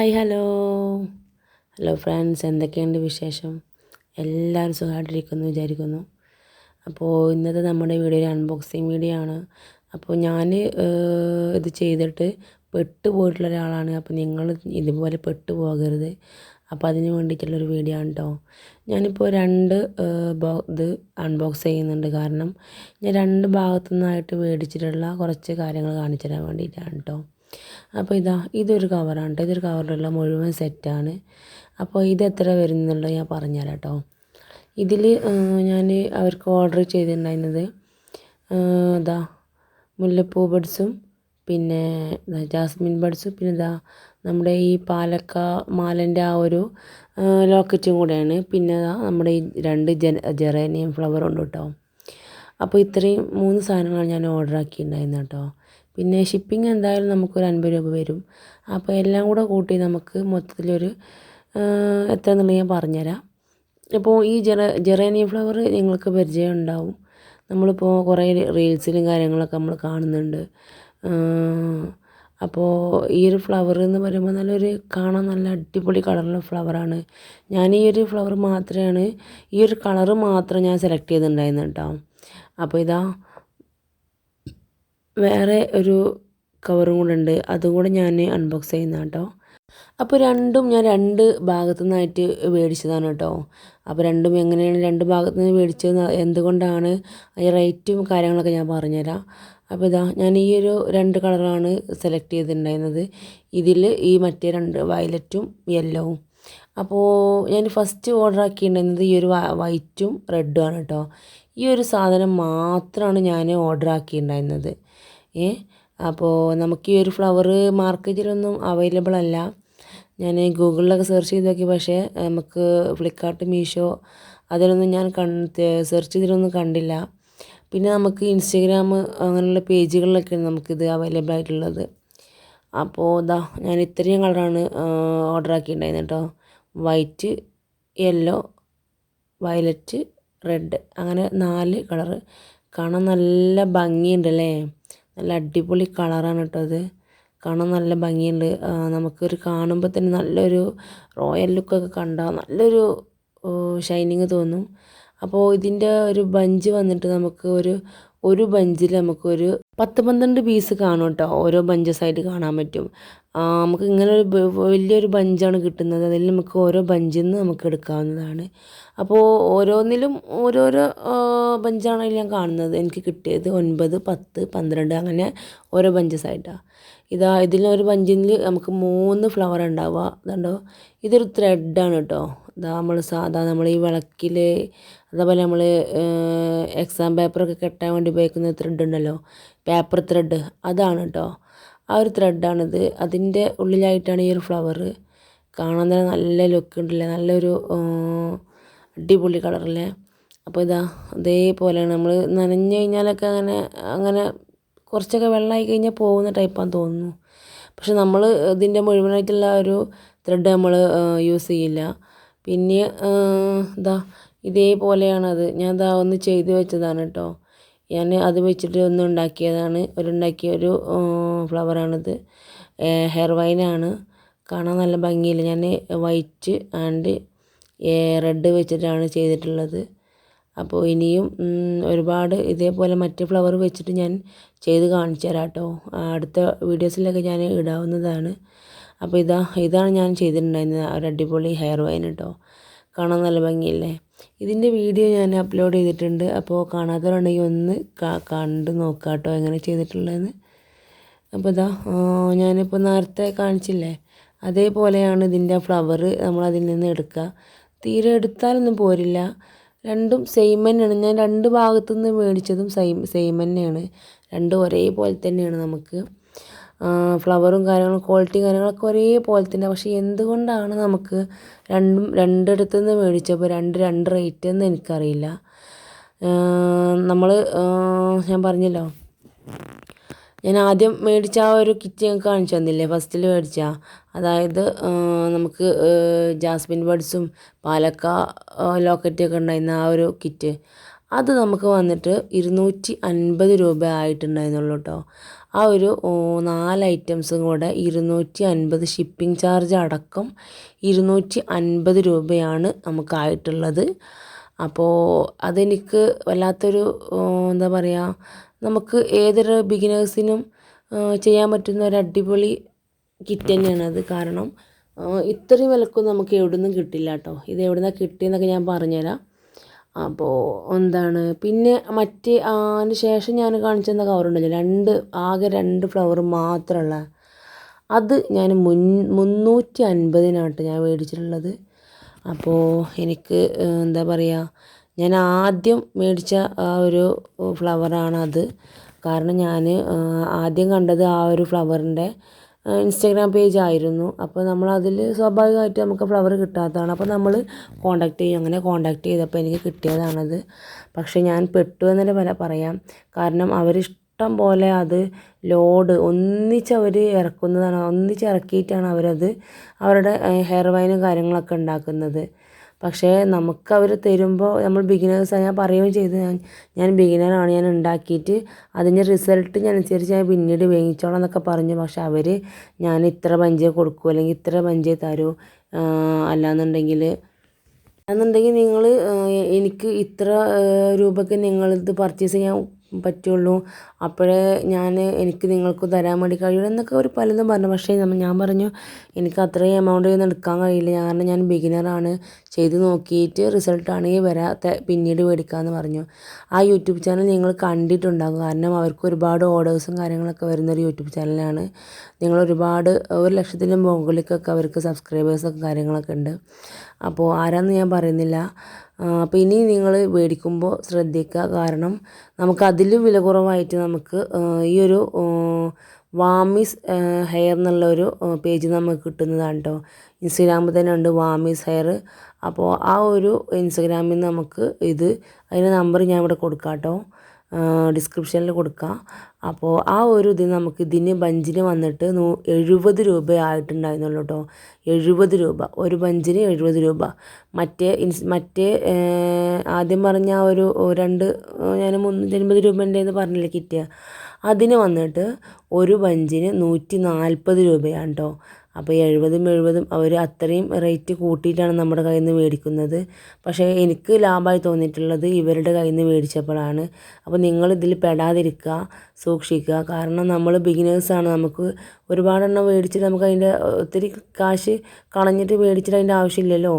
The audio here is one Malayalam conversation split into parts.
ഹായ് ഹലോ ഹലോ ഫ്രണ്ട്സ് എന്തൊക്കെയുണ്ട് വിശേഷം? എല്ലാവരും സുഖമായിട്ടിരിക്കുന്നു വിചാരിക്കുന്നു. അപ്പോൾ ഇന്നത്തെ നമ്മുടെ വീഡിയോ ഒരു അൺബോക്സിങ് വീഡിയോ ആണ് അപ്പോൾ ഞാൻ ഇത് ചെയ്തിട്ട് പെട്ടു പോയിട്ടുള്ള ഒരാളാണ്. അപ്പോൾ നിങ്ങൾ ഇതുപോലെ പെട്ടു പോകരുത് അപ്പോൾ അതിന് വേണ്ടിയിട്ടുള്ളൊരു വീഡിയോ ആണ് കേട്ടോ ഞാനിപ്പോൾ രണ്ട് ഇത് അൺബോക്സ് ചെയ്യുന്നുണ്ട്. കാരണം ഞാൻ രണ്ട് ഭാഗത്തു നിന്നായിട്ട് മേടിച്ചിട്ടുള്ള കുറച്ച് കാര്യങ്ങൾ കാണിച്ചു തരാൻ വേണ്ടിയിട്ടാണ് കേട്ടോ അപ്പോൾ ഇതാ ഇതൊരു കവറാണ് ഇതൊരു കവറിലുള്ള മുഴുവൻ സെറ്റാണ് അപ്പോൾ ഇത് എത്ര വരുന്നുള്ളത് ഞാൻ പറഞ്ഞുതരാം കേട്ടോ ഇതിൽ ഞാൻ അവർക്ക് ഓർഡർ ചെയ്തിട്ടുണ്ടായിരുന്നത് ഇതാ മുല്ലപ്പൂ ബഡ്സും പിന്നെ ജാസ്മിൻ ബഡ്സും പിന്നെ ഇതാ നമ്മുടെ ഈ പാലക്ക മാലന്റെ ആ ഒരു ലോക്കറ്റും കൂടെയാണ്. പിന്നെ നമ്മുടെ ഈ രണ്ട് ജന ജെറേനിയം ഫ്ലവർ ഉണ്ട് കേട്ടോ അപ്പോൾ ഇത്രയും മൂന്ന് സാധനങ്ങളാണ് ഞാൻ ഓർഡർ ആക്കിയിട്ടുണ്ടായിരുന്നത് കേട്ടോ പിന്നെ ഷിപ്പിംഗ് എന്തായാലും നമുക്കൊരു അൻപത് രൂപ വരും. അപ്പോൾ എല്ലാം കൂടെ കൂട്ടി നമുക്ക് മൊത്തത്തിലൊരു എത്ര എന്നുള്ളത് ഞാൻ പറഞ്ഞുതരാം. അപ്പോൾ ഈ ജെറ ജെറേനിയം ഫ്ലവർ നിങ്ങൾക്ക് പരിചയം ഉണ്ടാവും. നമ്മളിപ്പോൾ കുറേ റീൽസിലും കാര്യങ്ങളൊക്കെ നമ്മൾ കാണുന്നുണ്ട്. അപ്പോൾ ഈ ഒരു ഫ്ലവർ എന്ന് പറയുമ്പോൾ നല്ലൊരു കാണാൻ നല്ല അടിപൊളി കളറുള്ള ഫ്ലവറാണ്. ഞാൻ ഈ ഒരു ഫ്ലവർ മാത്രമാണ് ഈ ഒരു കളറ് മാത്രം ഞാൻ സെലക്ട് ചെയ്തിട്ടുണ്ടായിരുന്നു കേട്ടോ അപ്പോൾ ഇതാ വേറെ ഒരു കവറും കൂടെ ഉണ്ട്. അതും കൂടെ ഞാൻ അൺബോക്സ് ചെയ്യുന്ന കേട്ടോ അപ്പോൾ രണ്ടും ഞാൻ രണ്ട് ഭാഗത്തു നിന്നായിട്ട് മേടിച്ചതാണ് കേട്ടോ. അപ്പോൾ രണ്ടും എങ്ങനെയാണ് രണ്ട് ഭാഗത്തു നിന്ന് മേടിച്ചത് എന്തുകൊണ്ടാണ് ഈ റേറ്റും കാര്യങ്ങളൊക്കെ ഞാൻ പറഞ്ഞുതരാം. അപ്പോൾ ഇതാ ഞാൻ ഈ ഒരു രണ്ട് കളറാണ് സെലക്ട് ചെയ്തിട്ടുണ്ടായിരുന്നത്. ഇതിൽ ഈ മറ്റേ രണ്ട് വയലറ്റും യെല്ലോവും അപ്പോൾ ഞാൻ ഫസ്റ്റ് ഓർഡർ ആക്കിയിട്ടുണ്ടായിരുന്നത് ഈ ഒരു വൈറ്റും റെഡും ആണ് കേട്ടോ ഈ ഒരു സാധനം മാത്രമാണ് ഞാൻ ഓർഡർ ആക്കിയിട്ടുണ്ടായിരുന്നത്. ഏ അപ്പോൾ നമുക്ക് ഈ ഒരു ഫ്ലവർ മാർക്കറ്റിലൊന്നും അവൈലബിൾ അല്ല. ഞാൻ ഗൂഗിളിലൊക്കെ സെർച്ച് ചെയ്ത് നോക്കി പക്ഷേ നമുക്ക് ഫ്ലിപ്കാർട്ട് മീഷോ അതിലൊന്നും ഞാൻ കണ്ട് സെർച്ച് ചെയ്തിട്ടൊന്നും കണ്ടില്ല. പിന്നെ നമുക്ക് ഇൻസ്റ്റഗ്രാം അങ്ങനെയുള്ള പേജുകളിലൊക്കെയാണ് നമുക്കിത് അവൈലബിൾ ആയിട്ടുള്ളത്. അപ്പോൾ ഇതാ ഞാൻ ഇത്രയും കളറാണ് ഓർഡർ ആക്കിയിട്ടുണ്ടായിരുന്നത് കേട്ടോ വൈറ്റ് യെല്ലോ വയലറ്റ് റെഡ് അങ്ങനെ നാല് കളറ്. കാണാൻ നല്ല ഭംഗിയുണ്ടല്ലേ? നല്ല അടിപൊളി കളറാണ് കേട്ടോ അത്. കാണാൻ നല്ല ഭംഗിയുണ്ട്. നമുക്കൊരു കാണുമ്പോൾ തന്നെ നല്ലൊരു റോയൽ ലുക്കൊക്കെ കണ്ടാൽ നല്ലൊരു ഷൈനിങ് തോന്നും. അപ്പോൾ ഇതിന്റെ ഒരു ബഞ്ച് വന്നിട്ട് നമുക്ക് ഒരു ഒരു ബഞ്ചിൽ നമുക്കൊരു പത്ത് പന്ത്രണ്ട് പീസ് കാണും കേട്ടോ. ഓരോ ബഞ്ചസായിട്ട് കാണാൻ പറ്റും. നമുക്ക് ഇങ്ങനെ ഒരു വലിയൊരു ബഞ്ചാണ് കിട്ടുന്നത്. അതിൽ നമുക്ക് ഓരോ ബഞ്ചിൽ നിന്ന് നമുക്ക് എടുക്കാവുന്നതാണ്. അപ്പോൾ ഓരോന്നിലും ഓരോരോ ബഞ്ചാണ് ഞാൻ കാണുന്നത്. എനിക്ക് കിട്ടിയത് ഒൻപത് പത്ത് പന്ത്രണ്ട് അങ്ങനെ ഓരോ ബഞ്ചസായിട്ടാണ് ഇതാ ഇതിലൊരു പഞ്ചിനിൽ നമുക്ക് മൂന്ന് ഫ്ലവർ ഉണ്ടാവുക. ഇതുണ്ടോ? ഇതൊരു ത്രെഡാണ് കേട്ടോ. ഇതാ നമ്മൾ സാധാ നമ്മൾ ഈ വിളക്കിൽ അതേപോലെ നമ്മൾ എക്സാം പേപ്പറൊക്കെ കെട്ടാൻ വേണ്ടി ഉപയോഗിക്കുന്ന ത്രെഡ് ഉണ്ടല്ലോ. പേപ്പർ ത്രെഡ് അതാണ് കേട്ടോ. ആ ഒരു ത്രെഡാണിത് അതിന്റെ ഉള്ളിലായിട്ടാണ് ഈ ഒരു ഫ്ലവർ കാണാൻ തന്നെ നല്ല ലുക്ക് ഉണ്ടല്ലേ? നല്ലൊരു അടിപൊളി കളറല്ലേ അപ്പോൾ ഇതാ ഇതേപോലെയാണ് നമ്മൾ നനഞ്ഞു കഴിഞ്ഞാലൊക്കെ അങ്ങനെ അങ്ങനെ കുറച്ചൊക്കെ വെള്ളമായി കഴിഞ്ഞാൽ പോകുന്ന ടൈപ്പാന്ന് തോന്നുന്നു. പക്ഷെ നമ്മൾ ഇതിന്റെ മുഴുവനായിട്ടുള്ള ഒരു ത്രെഡ് നമ്മൾ യൂസ് ചെയ്യില്ല. പിന്നെ ഇതാ ഇതേപോലെയാണത്. ഞാൻ ഇതാ ഒന്ന് ചെയ്ത് വെച്ചതാണ് കേട്ടോ ഞാൻ അത് വെച്ചിട്ട് ഒന്ന് ഉണ്ടാക്കിയതാണ്. ഒരു ഉണ്ടാക്കിയ ഒരു ഫ്ലവറാണിത് ഹെയർ വൈനാണ് കാണാൻ നല്ല ഭംഗിയില്ല. ഞാൻ വൈറ്റ് ആൻഡ് റെഡ് വെച്ചിട്ടാണ് ചെയ്തിട്ടുള്ളത്. അപ്പോൾ ഇനിയും ഒരുപാട് ഇതേപോലെ മറ്റ് ഫ്ലവർ വെച്ചിട്ട് ഞാൻ ചെയ്ത് കാണിച്ചു തരാം കേട്ടോ അടുത്ത വീഡിയോസിലൊക്കെ ഞാൻ ഇടാവുന്നതാണ്. അപ്പോൾ ഇതാ ഇതാണ് ഞാൻ ചെയ്തിട്ടുണ്ടായിരുന്നത്. ഒരു അടിപൊളി ഹെയർ വൈൻ കേട്ടോ കാണാൻ നല്ല ഭംഗിയല്ലേ? ഇതിന്റെ വീഡിയോ ഞാൻ അപ്ലോഡ് ചെയ്തിട്ടുണ്ട്. അപ്പോൾ കാണാത്തവരുണ്ടെങ്കിൽ ഒന്ന് കണ്ട് നോക്കാം കേട്ടോ എങ്ങനെ ചെയ്തിട്ടുള്ളതെന്ന്. അപ്പോൾ ഇതാ ഞാനിപ്പോൾ നേരത്തെ കാണിച്ചില്ലേ? അതേപോലെയാണ് ഇതിന്റെ ഫ്ലവർ നമ്മൾ അതിൽ നിന്ന് എടുക്കുക. തീരെ എടുത്താലൊന്നും പോരില്ല. രണ്ടും സെയിം തന്നെയാണ്. ഞാൻ രണ്ട് ഭാഗത്തു നിന്ന് മേടിച്ചതും സെയിം സെയിം തന്നെയാണ്. രണ്ടും ഒരേപോലെ തന്നെയാണ് നമുക്ക്. ഫ്ലവറും കാര്യങ്ങളും ക്വാളിറ്റിയും കാര്യങ്ങളൊക്കെ ഒരേപോലെ തന്നെ. പക്ഷേ എന്തുകൊണ്ടാണ് നമുക്ക് രണ്ടും രണ്ടിടത്തു നിന്ന് മേടിച്ചപ്പോൾ രണ്ട് രണ്ട് റേറ്റ് എന്ന് എനിക്കറിയില്ല. നമ്മൾ ഞാൻ പറഞ്ഞല്ലോ. ഞാൻ ആദ്യം മേടിച്ച ആ ഒരു കിറ്റ് ഞങ്ങൾക്ക് കാണിച്ചു തന്നില്ലേ? ഫസ്റ്റിൽ മേടിച്ച. അതായത് നമുക്ക് ജാസ്മിൻ ബഡ്സും പാലക്ക ലോക്കറ്റൊക്കെ ഉണ്ടായിരുന്ന ആ ഒരു കിറ്റ് അത് നമുക്ക് വന്നിട്ട് ഇരുന്നൂറ്റി അൻപത് രൂപ ആയിട്ടുണ്ടായിരുന്നുള്ളൂ കേട്ടോ ആ ഒരു നാല് ഐറ്റംസും കൂടെ ഇരുന്നൂറ്റി അൻപത് ഷിപ്പിംഗ് ചാർജ് അടക്കം ഇരുന്നൂറ്റി അൻപത് രൂപയാണ് നമുക്കായിട്ടുള്ളത് അപ്പോൾ അതെനിക്ക് വല്ലാത്തൊരു എന്താ പറയുക നമുക്ക് ഏതൊരു ബിഗിനേഴ്സിനും ചെയ്യാൻ പറ്റുന്ന ഒരു അടിപൊളി കിറ്റ് തന്നെയാണ് അത്. കാരണം ഇത്രയും വിലക്കൊന്നും നമുക്ക് എവിടുന്നും കിട്ടില്ല കേട്ടോ. ഇത് എവിടെ നിന്നാണ് കിട്ടിയെന്നൊക്കെ ഞാൻ പറഞ്ഞുതരാം. അപ്പോൾ എന്താണ്? പിന്നെ മറ്റേ അതിന് ശേഷം ഞാൻ കാണിച്ചു തന്ന കവറുണ്ടല്ലോ രണ്ട് ആകെ രണ്ട് ഫ്ലവർ മാത്രമുള്ള. അത് ഞാൻ മുൻ മുന്നൂറ്റി അൻപതിനാട്ട് ഞാൻ മേടിച്ചിട്ടുള്ളത്. അപ്പോൾ എനിക്ക് എന്താ പറയുക ഞാൻ ആദ്യം മേടിച്ച ആ ഒരു അത്. കാരണം ഞാൻ ആദ്യം കണ്ടത് ആ ഒരു ഫ്ലവറിന്റെ ഇൻസ്റ്റാഗ്രാം പേജ് ആയിരുന്നു. അപ്പോൾ നമ്മൾ അതിൽ സ്വാഭാവികമായിട്ട് നമുക്ക് ഫ്ലവർ കിട്ടാത്തതാണ്. അപ്പോൾ നമ്മൾ കോണ്ടാക്ട് ചെയ്യും. അങ്ങനെ കോണ്ടാക്ട് ചെയ്തപ്പോൾ എനിക്ക് കിട്ടിയതാണത്. പക്ഷേ ഞാൻ പെട്ടു എന്നല്ലേ പല പറയാം. കാരണം അവരിഷ്ടം പോലെ അത് ലോഡ് ഒന്നിച്ച് അവർ ഇറക്കുന്നതാണ് ഒന്നിച്ച് ഇറക്കിയിട്ടാണ് അവരത് അവരുടെ ഹെയർ വൈനും കാര്യങ്ങളൊക്കെ ഉണ്ടാക്കുന്നത്. പക്ഷേ നമുക്ക് അവർ തരുമ്പോൾ നമ്മൾ ബിഗിനേഴ്സാണ് ഞാൻ പറയുകയും ചെയ്തു. ഞാൻ ഞാൻ ബിഗിനറാണ് ഞാൻ ഉണ്ടാക്കിയിട്ട് അതിന്റെ റിസൾട്ട് അനുസരിച്ച് ഞാൻ പിന്നീട് വേങ്ങിച്ചോളാം എന്നൊക്കെ പറഞ്ഞു. പക്ഷേ അവർ ഞാൻ ഇത്ര പഞ്ചേ കൊടുക്കൂ അല്ലെങ്കിൽ ഇത്ര പഞ്ചേ തരൂ അല്ലാന്നുണ്ടെങ്കിൽ എന്നുണ്ടെങ്കിൽ നിങ്ങൾ എനിക്ക് ഇത്ര രൂപയ്ക്ക് നിങ്ങളിത് പർച്ചേസ് ചെയ്യാൻ പറ്റുള്ളൂ. അപ്പോഴേ ഞാൻ എനിക്ക് നിങ്ങൾക്ക് തരാൻ വേണ്ടി കഴിയുള്ളൂ എന്നൊക്കെ ഒരു പലതും പറഞ്ഞു. പക്ഷേ ഞാൻ പറഞ്ഞു എനിക്ക് അത്രയും എമൗണ്ട് ഒന്നും എടുക്കാൻ കഴിയില്ല. കാരണം ഞാൻ ബിഗിനറാണ് ചെയ്ത് നോക്കിയിട്ട് റിസൾട്ട് ആണെങ്കിൽ വരാത്ത പിന്നീട് മേടിക്കാമെന്ന് പറഞ്ഞു. ആ യൂട്യൂബ് ചാനൽ നിങ്ങൾ കണ്ടിട്ടുണ്ടാകും. കാരണം അവർക്ക് ഒരുപാട് ഓർഡേഴ്സും കാര്യങ്ങളൊക്കെ വരുന്നൊരു യൂട്യൂബ് ചാനലാണ് നിങ്ങൾ ഒരുപാട് ഒരു ലക്ഷത്തിന് മുകളിലേക്കൊക്കെ അവർക്ക് സബ്സ്ക്രൈബേഴ്സൊക്കെ കാര്യങ്ങളൊക്കെ ഉണ്ട്. അപ്പോൾ ആരാന്ന് ഞാൻ പറയുന്നില്ല. അപ്പോൾ ഇനി നിങ്ങൾ മേടിക്കുമ്പോൾ ശ്രദ്ധിക്കുക കാരണം നമുക്ക് അതിലും വില കുറവായിട്ട് നമുക്ക് ഈ ഒരു വാമിസ് ഹെയർ എന്നുള്ളൊരു പേജ് നമുക്ക് കിട്ടുന്നതാണ് കേട്ടോ ഇൻസ്റ്റഗ്രാമിൽ തന്നെ ഉണ്ട് വാമിസ് ഹെയർ. അപ്പോൾ ആ ഒരു ഇൻസ്റ്റഗ്രാമിൽ നമുക്ക് ഇത് അതിന്റെ നമ്പർ ഞാൻ ഇവിടെ കൊടുക്കാം കേട്ടോ ഡിസ്ക്രിപ്ഷനിൽ കൊടുക്കാം. അപ്പോൾ ആ ഒരു ഇത് നമുക്ക് ഇതിന് ബഞ്ചിന് വന്നിട്ട് നൂ എഴുപത് രൂപ ആയിട്ടുണ്ടായിരുന്നുള്ളൂ കേട്ടോ എഴുപത് രൂപ. ഒരു ബഞ്ചിന് എഴുപത് രൂപ. മറ്റേ ഇൻസ് മറ്റേ ആദ്യം പറഞ്ഞ ആ ഒരു രണ്ട് ഞാൻ മുന്നൂറ്റൻപത് രൂപേന്റെ പറഞ്ഞില്ലേ കിറ്റിയ അതിന് വന്നിട്ട് ഒരു ബഞ്ചിന് നൂറ്റി നാൽപ്പത് രൂപയാണ് കേട്ടോ അപ്പോൾ എഴുപതും എഴുപതും അവർ അത്രയും റേറ്റ് കൂട്ടിയിട്ടാണ് നമ്മുടെ കയ്യിൽ നിന്ന് മേടിക്കുന്നത്. പക്ഷേ എനിക്ക് ലാഭമായി തോന്നിയിട്ടുള്ളത് ഇവരുടെ കയ്യിൽ നിന്ന് മേടിച്ചപ്പോഴാണ്. അപ്പോൾ നിങ്ങൾ ഇതിൽ പെടാതിരിക്കുക സൂക്ഷിക്കുക. കാരണം നമ്മൾ ബിഗിനേഴ്സാണ് നമുക്ക് ഒരുപാടെണ്ണം മേടിച്ചിട്ട് നമുക്ക് അതിന്റെ ഒത്തിരി കാശ് കളഞ്ഞിട്ട് മേടിച്ചിട്ട് അതിന്റെ ആവശ്യമില്ലല്ലോ.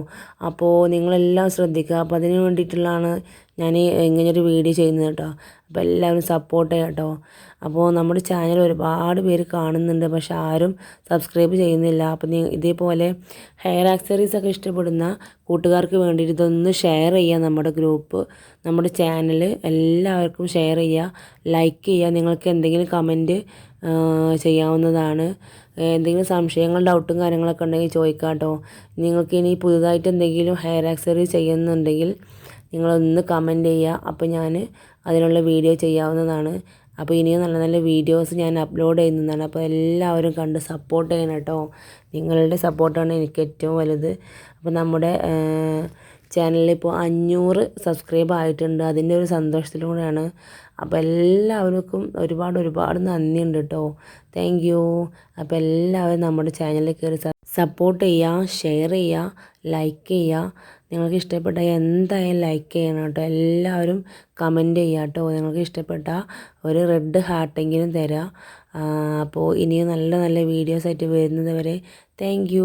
അപ്പോൾ നിങ്ങളെല്ലാം ശ്രദ്ധിക്കുക. അപ്പോൾ അതിന് വേണ്ടിയിട്ടുള്ളതാണ് ഞാൻ ഇങ്ങനെയൊരു വീഡിയോ ചെയ്യുന്നത് കേട്ടോ. അപ്പോൾ എല്ലാവരും സപ്പോർട്ട് ചെയ്യാം കേട്ടോ. അപ്പോൾ നമ്മുടെ ചാനൽ ഒരുപാട് പേര് കാണുന്നുണ്ട് പക്ഷെ ആരും സബ്സ്ക്രൈബ് ചെയ്യുന്നില്ല. അപ്പോൾ നീ ഇതേപോലെ ഹെയർ ആക്സറീസ് ഒക്കെ ഇഷ്ടപ്പെടുന്ന കൂട്ടുകാർക്ക് വേണ്ടിയിട്ട് ഇതൊന്ന് ഷെയർ ചെയ്യുക നമ്മുടെ ഗ്രൂപ്പ് നമ്മുടെ ചാനൽ എല്ലാവർക്കും ഷെയർ ചെയ്യുക ലൈക്ക് ചെയ്യുക നിങ്ങൾക്ക് എന്തെങ്കിലും കമന്റ് ചെയ്യാവുന്നതാണ്. എന്തെങ്കിലും സംശയങ്ങൾ ഡൗട്ടും കാര്യങ്ങളൊക്കെ ഉണ്ടെങ്കിൽ ചോദിക്കാം കേട്ടോ. നിങ്ങൾക്ക് ഇനി പുതുതായിട്ട് എന്തെങ്കിലും ഹെയർ ആക്സറീസ് ചെയ്യുന്നുണ്ടെങ്കിൽ നിങ്ങളൊന്ന് കമന്റ് ചെയ്യുക. അപ്പോൾ ഞാൻ അതിനുള്ള വീഡിയോ ചെയ്യാവുന്നതാണ്. അപ്പോൾ ഇനിയും നല്ല നല്ല വീഡിയോസ് ഞാൻ അപ്ലോഡ് ചെയ്യുന്നതാണ്. അപ്പോൾ എല്ലാവരും കണ്ട് സപ്പോർട്ട് ചെയ്യണം കേട്ടോ. നിങ്ങളുടെ സപ്പോർട്ടാണ് എനിക്ക് ഏറ്റവും വലുത്. അപ്പോൾ നമ്മുടെ ചാനലിൽ ഇപ്പോൾ അഞ്ഞൂറ് സബ്സ്ക്രൈബ് ആയിട്ടുണ്ട്. അതിന്റെ ഒരു സന്തോഷത്തിലൂടെയാണ് അപ്പോൾ എല്ലാവർക്കും ഒരുപാട് ഒരുപാട് നന്ദിയുണ്ട് കേട്ടോ. താങ്ക് യു അപ്പോൾ എല്ലാവരും നമ്മുടെ ചാനലിൽ കയറി സപ്പോർട്ട് ചെയ്യുക ഷെയർ ചെയ്യുക ലൈക്ക് ചെയ്യുക നിങ്ങൾക്ക് ഇഷ്ടപ്പെട്ട എന്തായാലും ലൈക്ക് ചെയ്യണം കേട്ടോ. എല്ലാവരും കമന്റ് ചെയ്യുക കേട്ടോ. നിങ്ങൾക്ക് ഇഷ്ടപ്പെട്ട ഒരു റെഡ് ഹാർട്ടെങ്കിലും തരാം. അപ്പോൾ ഇനിയും നല്ല നല്ല വീഡിയോസ് ആയിട്ട് വരുന്നത് വരെ താങ്ക്